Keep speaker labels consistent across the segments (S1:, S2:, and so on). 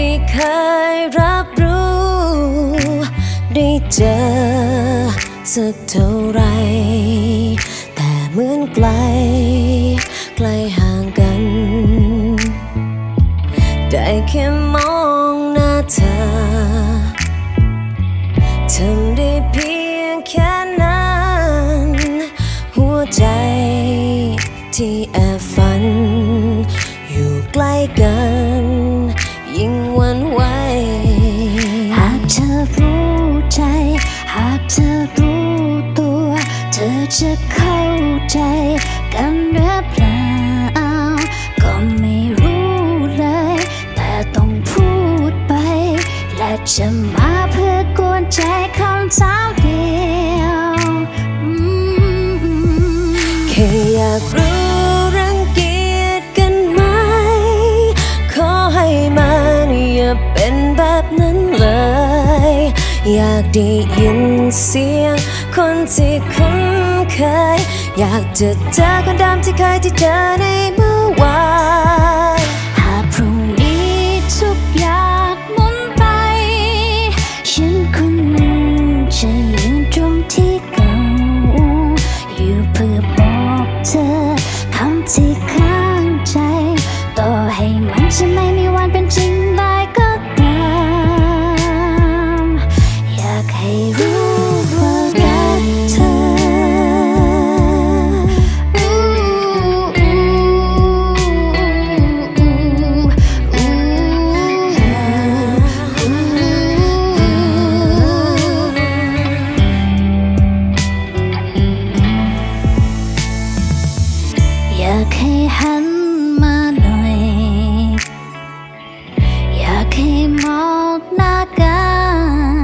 S1: ไม่เคยรับรู้ ได้เจอสักเท่าไร แต่เหมือนไกล ไกลห่างกัน ได้แค่มองหน้าเธอทำได้ จะ
S2: เข้าใจกันหรือเปล่า ก็ไม่รู้เลย แต่ต้องพูดไป และจะมาเพื่อกวนใจคำถามเดียว
S1: แค่อยากรู้รังเกียจกันไหม ขอให้มันอย่าเป็นแบบนั้นเลย อยากได้ยินเสียงคนที่คุ้น เคย อยากจะเจอคนเดิมที่เคยที่เจอในเมื่อวาน
S2: หากพรุ่งนี้ทุกอย่างหมุนไป ฉันคนนึงจะยืนตรงที่เก่าอยู่เพื่อ หันมาหน่อย อยากให้มองหน้ากั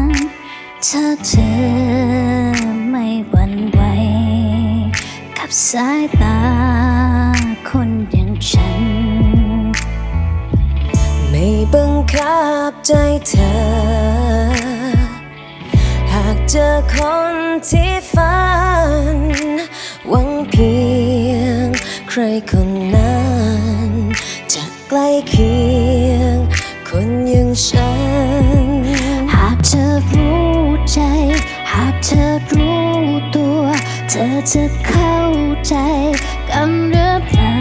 S2: นถ้าเธอไม่หวั่นไหวกับสายตาคนอย่างฉัน
S1: ไม่บังคับใจเธอหากเจอคนที่ฝันหวังเพียง ใครคนนั้นจะใกล้เคียง คนอย่างฉัน
S2: หากเธอรู้ใจ หากเธอรู้ตัว เธอจะเข้าใจกันหรือเปล่า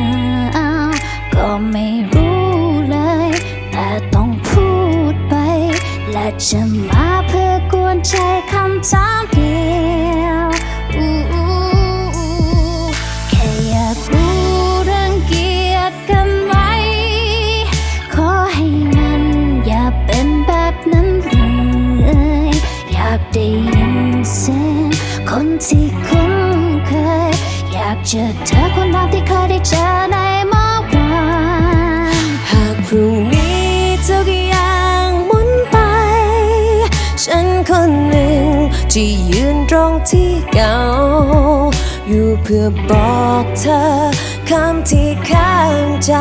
S2: ก็ไม่รู้เลย แต่ต้องพูดไป และจะมาเพื่อกวนใจคำถาม ได้ยินเสียงคนที่คุ้นเคย อยากเจอเธอคนเดิมที่เคยได้เจอในเมื่อวาน
S1: หากพรุ่งนี้ทุกอย่างหมุนไป ฉันคนหนึ่งที่ยืนตรงที่เก่า อยู่เพื่อบอกเธอคำที่ข้างใจ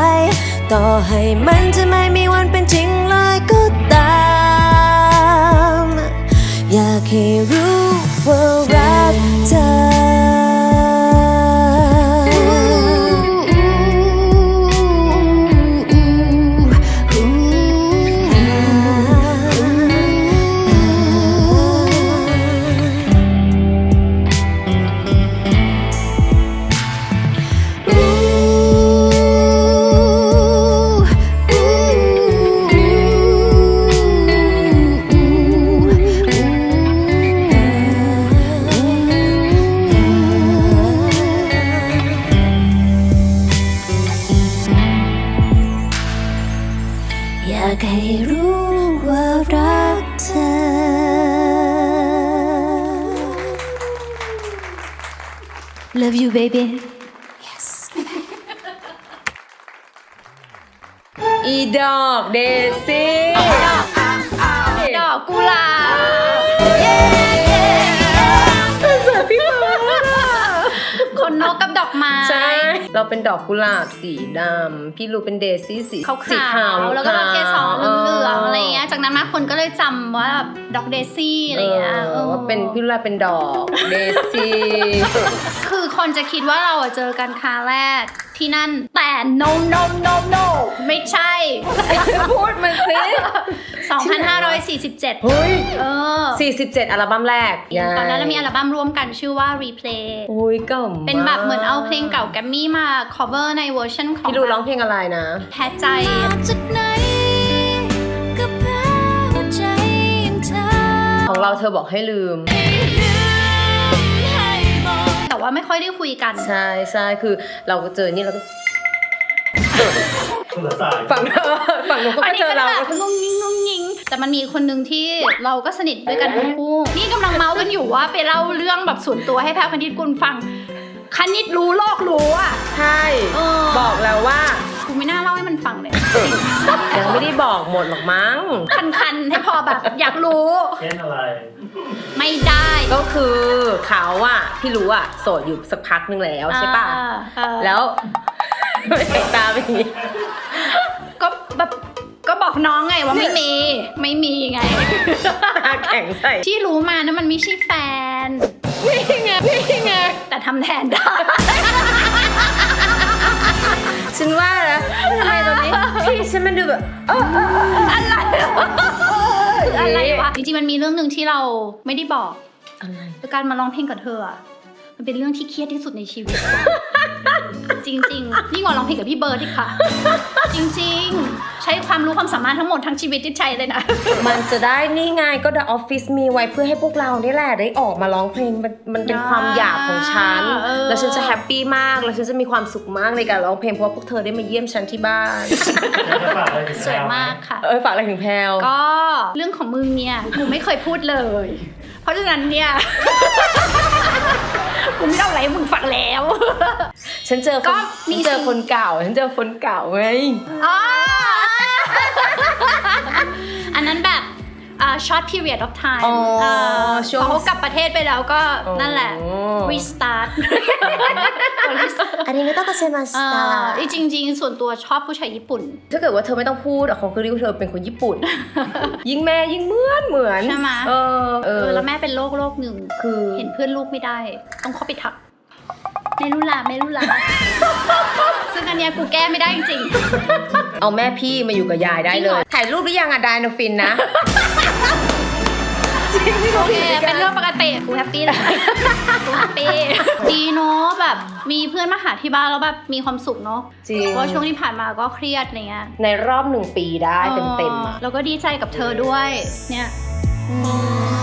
S1: ต่อให้มันจะไม่มีวันเป็นจริงเลยก็ตาม ให้รู้ว่ารักเธอา
S2: กให้รู้ว่ารักเธอ Love you baby
S1: อีดอกเดซี่
S2: ดอกกุหลาบ
S1: สวยพี่ฟ้า
S2: คนนกกับดอกไม้
S1: ใช่ เราเป็นดอกกุหลาบสีดำ พี่ลูเป็นเดซี่สี
S2: ขาว
S1: สีขาว
S2: ๆแล้วก็แบ ว่าแบบดอกเดซี่อะไรเงี้ยเออ
S1: ว่าเป็นพี่ลูเป็นดอกเดซี่
S2: คือคนจะคิดว่าเราอะเจอกันครั้งแรก
S3: ที่นั่นแต่ no no no no ไม่ใช่
S4: พูดมันสิ
S3: 2547
S4: เฮ้ย
S3: เออ
S4: 47 อัลบั้มแรก
S3: ตอนนั้นเรามีอัลบั้มร่วมกันชื่อว่า replay
S4: โอ้ยเก่ามาก
S3: เป็นแบบเหมือนเอาเพลงเก่าแกมมี่มา cover ในเวอร์ชันของ
S4: พี่ดูร้องเพลงอะไรนะ
S3: แพ้ใจ
S2: มาจากไหนก็แพ้ เรา
S4: เธอบอกให้ลืม
S2: ให้ลืมให้บอก
S3: แต่ว่าไม่ค่อยได้คุยกัน
S4: ใช่ใช่คือเราก็เจอนี่เราก็
S5: คนละสาย
S4: ฝั่งเธอฝั่งหนูนเขาก็เจอเรา
S3: นนี้ก็แบบงุ้งยิงงุ้งยิงแต่มันมีคนหนึ่งที่เราก็สนิทด้วยกันทั้งคู่ นี่กำลังเมาส์กันอยู่ว่าไปเล่าเรื่องแบบส่วนตัวให้แพรคณิตกุลฟัง คณิตรู้โลกรู้อะ
S4: ใช่
S3: เออ
S4: บอกแล้วว่า
S3: กูไม่น่าเล่าให้มันฟังเลย
S4: ยังไม่ได้บอกหมดหรอกมั้ง
S3: คันๆ ให้พอแบบอยากรู้
S5: เช่นอะไร
S3: ไม่ได้
S4: ก็คือเขาอะพี่รู้อะโสดอยู่สักพักนึงแล้วใช่ป่ะ
S3: อ่าเออ
S4: แล้ว ไม่ใส่ตาเป็นอย่างนี้
S3: ก็แบบก็บอกน้องไงว่าไม่มี ไม่มีไง
S4: ตาแข็งใส่
S3: ที่รู้มานะมันไม่ใช่แฟน นี่ไงนี่ไงแต่ทำแทนได้
S4: ฉันว่านะทำไมตอนนี้พี่ฉันมันดูแบบเออเออเออ
S3: อะไรอะไรวะจริงๆมันมีเรื่องหนึ่งที่เราไม่ได้บอก
S4: อะไร
S3: คือการมาร้องเพลงกับเธออะ มันเป็นเรื่องที่เครียดที่สุดในชีวิต จริงๆยิ่งกว่าร้องเพลงกับพี่เบิร์ดอีกค่ะ จริงๆ ใช้ความรู้ความสามารถทั้งหมดทั้งชีวิตที่ใช้เลยนะ
S4: มันจะได้นี่ไงก็ The Office มีไว้เพื่อให้พวกเรานี่แหละได้ออกมาร้องเพลงมันมันเป็น
S3: อ่า
S4: ความอยากของฉัน
S3: เออ
S4: แล้วฉันจะแฮปปี้มาก แล้วฉันจะมีความสุขมากในการร้องเพลงเพราะว่าพวกเธอได้มาเยี่ยมฉันที่บ้าน
S5: แล้วจะฝากอะไรถึง
S3: สวยมากค่ะ
S4: เออฝากอะไรถึงแพลว
S3: ก็เรื่องของมึงเนี่ยกูไม่เคยพูดเลย เพราะฉะนั้นเนี่ย กูไม่ต้องอะไรให้มึงฟังแล้ว
S4: ฉันเจอคน
S3: ก็มี
S4: ฉันเจอคนเก่า ฉันเจอคนเก่าไง
S3: อ๋ออั short period of time
S4: อ๋อ
S3: เออ
S4: ช่วง
S3: พอเขากลับประเทศไปแล้วก็
S4: อ๋อ
S3: นั่นแหละ restart
S4: อันนี้ไม่ต้องกระเซ็นมาส
S3: เอ
S4: ตา
S3: อ
S4: ร์
S3: จริงๆส่วนตัวชอบผู้ชายญี่ปุ่น
S4: ถ้าเกิดว่าเธอไม่ต้องพูดอะเขาก็เรียกว่าเธอเป็นคนญี่ปุ่น ยิ่งแม่ยิ่งเหมือนเหมือน
S3: ใช่ไหม
S4: เออเอ
S3: เอ
S4: อ
S3: อแล้วแม่เป็นโรคโรคหนึ่ง
S4: คือ
S3: เห็นเพื่อนลูกไม่ได้ ต้องเข้าไปทักไม่รู้ละไม่รู้ละ ซึ่งอันเนี้ยกูแก้ไม่ได้จริง
S4: เอาแม่พี่มาอยู่กับยายได้
S3: จริง
S4: เล
S3: เหร
S4: ย
S3: อ
S4: ถ่ายรูปหรือยังอะไดโนฟินนะ
S3: ป็นเรื่องปกติกูแฮปปี้เลยกูแฮปปี้ดีเนาะแบบมีเพื่อนมาหาที่บ้านแล้วแบบมีความสุขเนาะ
S4: จริง
S3: เพราะช่วงที่ผ่านมาก็เครียดอะไรเงี้ย
S4: ในรอบหนึ่งปีได้เต็มๆ
S3: อ
S4: อะ
S3: อแล้วก็ดีใจกับเธอด้วยเนี่ยอืม